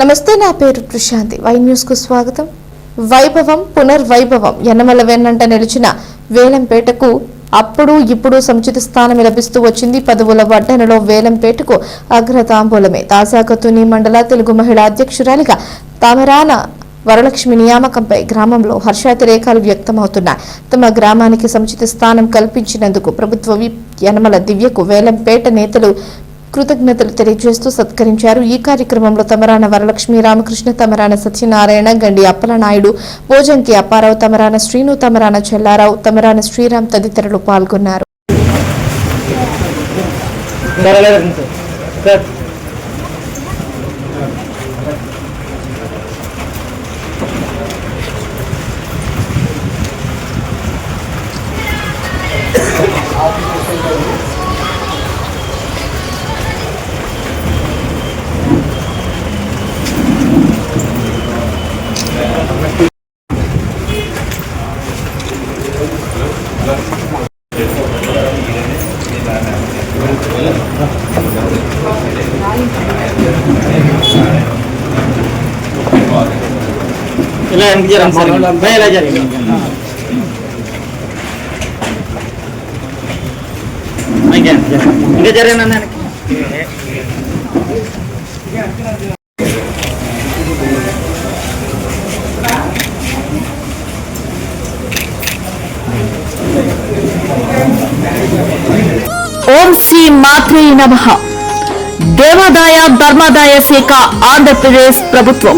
నమస్తే నా పేరు ప్రశాంతి. వై న్యూస్కు స్వాగతం. వైభవం పునర్వైభవం యనమల వెన్నంట నిలిచిన వేలంపేటకు అప్పుడు ఇప్పుడు సముచిత స్థానం లభిస్తూ వచ్చింది. పదవుల వడ్డనలో వేలంపేటకు అగ్రతాంబూలమే. తాజాగా తుని మండల తెలుగు మహిళా అధ్యక్షురాలిగా తామరాన వరలక్ష్మి నియామకంపై గ్రామంలో హర్షాతిరేకాలు వ్యక్తమవుతున్నాయి. తమ గ్రామానికి సముచిత స్థానం కల్పించినందుకు ప్రభుత్వ విప్ యనమల దివ్యకు వేలంపేట నేతలు కృతజ్ఞతలు తెలియజేస్తూ సత్కరించారు. ఈ కార్యక్రమంలో తమరాన వరలక్ష్మి రామకృష్ణ తమరాన సత్యనారాయణ గండి అప్పలనాయుడు భోజంకి అప్పారావు తమరాన శ్రీను తమరాన చెల్లారావు తమరాన శ్రీరామ్ తదితరులు పాల్గొన్నారు. ఇలా వెనక్కి జరగండి సార్ భయ ఇలా జరగండి ఇంకా ఇంకా జరగండి అన్న వెనక్కి. ఓం శ్రీ మాత్రే నమ దేవాదాయ ధర్మాదాయ శాఖ ఆంధ్రప్రదేశ్ ప్రభుత్వం